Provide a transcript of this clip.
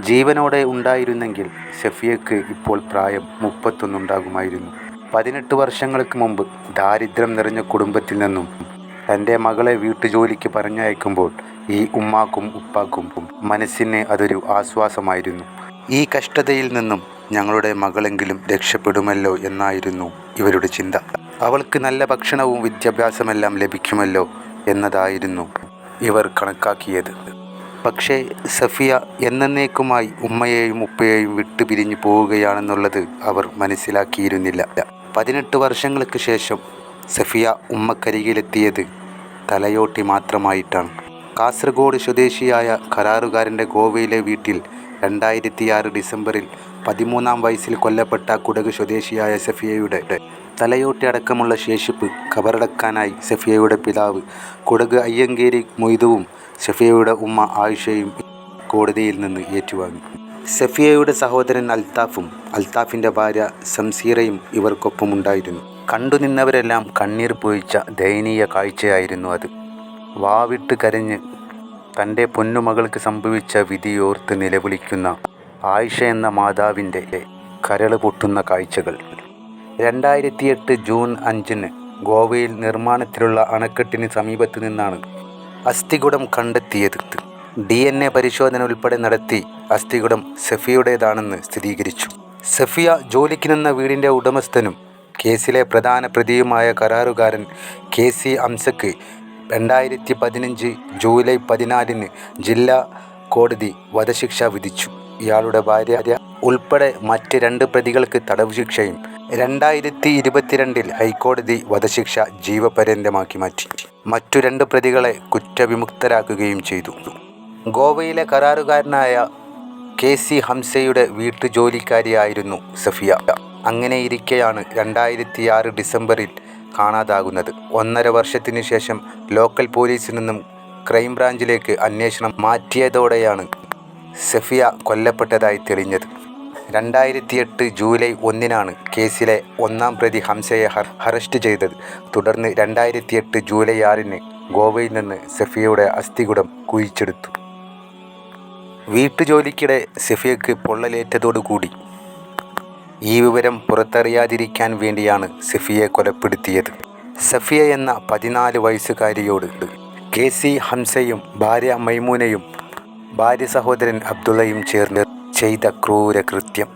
ജീവനോടെ ഉണ്ടായിരുന്നെങ്കിൽ ഷഫിയക്ക് ഇപ്പോൾ പ്രായം മുപ്പത്തൊന്നുണ്ടാകുമായിരുന്നു. പതിനെട്ട് വർഷങ്ങൾക്ക് മുമ്പ് ദാരിദ്ര്യം നിറഞ്ഞ കുടുംബത്തിൽ നിന്നും തന്റെ മകളെ വീട്ടുജോലിക്ക് പറഞ്ഞയക്കുമ്പോൾ ഈ ഉമ്മാക്കും ഉപ്പാക്കും മനസ്സിന് അതൊരു ആശ്വാസമായിരുന്നു. ഈ കഷ്ടതയിൽ നിന്നും ഞങ്ങളുടെ മകളെങ്കിലും രക്ഷപ്പെടുമല്ലോ എന്നായിരുന്നു ഇവരുടെ ചിന്ത. അവൾക്ക് നല്ല ഭക്ഷണവും വിദ്യാഭ്യാസമെല്ലാം ലഭിക്കുമല്ലോ എന്നതായിരുന്നു ഇവർ കണക്കാക്കിയത്. പക്ഷേ സഫിയ എന്നേക്കുമായി ഉമ്മയെയും ഉപ്പയെയും വിട്ടു പിരിഞ്ഞു പോവുകയാണെന്നുള്ളത് അവർ മനസ്സിലാക്കിയിരുന്നില്ല. പതിനെട്ട് വർഷങ്ങൾക്ക് ശേഷം സഫിയ ഉമ്മക്കരികിലെത്തിയത് തലയോട്ടി മാത്രമായിട്ടാണ്. കാസർഗോഡ് സ്വദേശിയായ കരാറുകാരന്റെ ഗോവയിലെ വീട്ടിൽ രണ്ടായിരത്തിയാറ് ഡിസംബറിൽ പതിമൂന്നാം വയസ്സിൽ കൊല്ലപ്പെട്ട കുടക് സ്വദേശിയായ സഫിയയുടെ തലയോട്ടി അടക്കമുള്ള ശേഷിപ്പ് കബറടക്കാനായി സഫിയയുടെ പിതാവ് കൊടക് അയ്യങ്കേരി മൊയ്തുവും സഫിയയുടെ ഉമ്മ ആയിഷയും കോടതിയിൽ നിന്ന് ഏറ്റുവാങ്ങി. സഫിയയുടെ സഹോദരൻ അൽത്താഫും അൽത്താഫിന്റെ ഭാര്യ സംസീറയും ഇവർക്കൊപ്പമുണ്ടായിരുന്നു കണ്ടുനിന്നവരെല്ലാം കണ്ണീർ പൊഴിച്ച ദയനീയ കാഴ്ചയായിരുന്നു അത്. വാവിട്ട് കരഞ്ഞ് തന്റെ പൊന്നുമകൾക്ക് സംഭവിച്ച വിധിയോർത്ത് നിലവിളിക്കുന്ന ആയിഷ എന്ന മാതാവിന്റെ കരൾ പൊട്ടുന്ന കാഴ്ചകൾ. രണ്ടായിരത്തിയെട്ട് ജൂൺ അഞ്ചിന് ഗോവയിൽ നിർമ്മാണത്തിലുള്ള അണക്കെട്ടിന് സമീപത്ത് നിന്നാണ് അസ്ഥികുടം കണ്ടെത്തിയത്. ഡി എൻ എ പരിശോധന ഉൾപ്പെടെ നടത്തി അസ്ഥികുടം സെഫിയുടേതാണെന്ന് സ്ഥിരീകരിച്ചു. സെഫിയ ജോലിക്ക് നിന്ന വീടിന്റെ ഉടമസ്ഥനും കേസിലെ പ്രധാന പ്രതിയുമായ കരാറുകാരൻ കെ സി അംസക്ക് രണ്ടായിരത്തി പതിനഞ്ച് ജൂലൈ പതിനാലിന് ജില്ലാ കോടതി വധശിക്ഷ വിധിച്ചു. ഇയാളുടെ ഭാര്യ ഉൾപ്പെടെ മറ്റ് രണ്ട് പ്രതികൾക്ക് തടവ് ശിക്ഷയും രണ്ടായിരത്തി ഇരുപത്തിരണ്ടിൽ ഹൈക്കോടതി വധശിക്ഷ ജീവപര്യന്തമാക്കി മാറ്റി. മറ്റു രണ്ട് പ്രതികളെ കുറ്റവിമുക്തരാക്കുകയും ചെയ്തു. ഗോവയിലെ കരാറുകാരനായ കെ സി ഹംസയുടെ വീട്ടുജോലിക്കാരിയായിരുന്നു സഫിയ. അങ്ങനെയിരിക്കെയാണ് രണ്ടായിരത്തി ആറ് ഡിസംബറിൽ കാണാതാകുന്നത്. ഒന്നര വർഷത്തിനു ശേഷം ലോക്കൽ പോലീസിൽ നിന്നും ക്രൈംബ്രാഞ്ചിലേക്ക് അന്വേഷണം മാറ്റിയതോടെയാണ് സഫിയ കൊല്ലപ്പെട്ടതായി തെളിഞ്ഞത്. രണ്ടായിരത്തി എട്ട് ജൂലൈ ഒന്നിനാണ് കേസിലെ ഒന്നാം പ്രതി ഹംസയെ അറസ്റ്റ് ചെയ്തത്. തുടർന്ന് രണ്ടായിരത്തി എട്ട് ജൂലൈ ആറിന് ഗോവയിൽ നിന്ന് സഫിയയുടെ അസ്ഥികുടം കുഴിച്ചെടുത്തു. വീട്ടുജോലിക്കിടെ സഫിയക്ക് പൊള്ളലേറ്റതോടുകൂടി. ഈ വിവരം പുറത്തറിയാതിരിക്കാൻ വേണ്ടിയാണ് സഫിയെ കൊലപ്പെടുത്തിയത്. സഫിയ എന്ന പതിനാല് വയസ്സുകാരിയോട് കെ സി ഹംസയും ഭാര്യ മൈമൂനയും ഭാര്യ സഹോദരൻ അബ്ദുള്ളയും ചേർന്ന് ചെയ്ത ക്രൂര കൃത്യം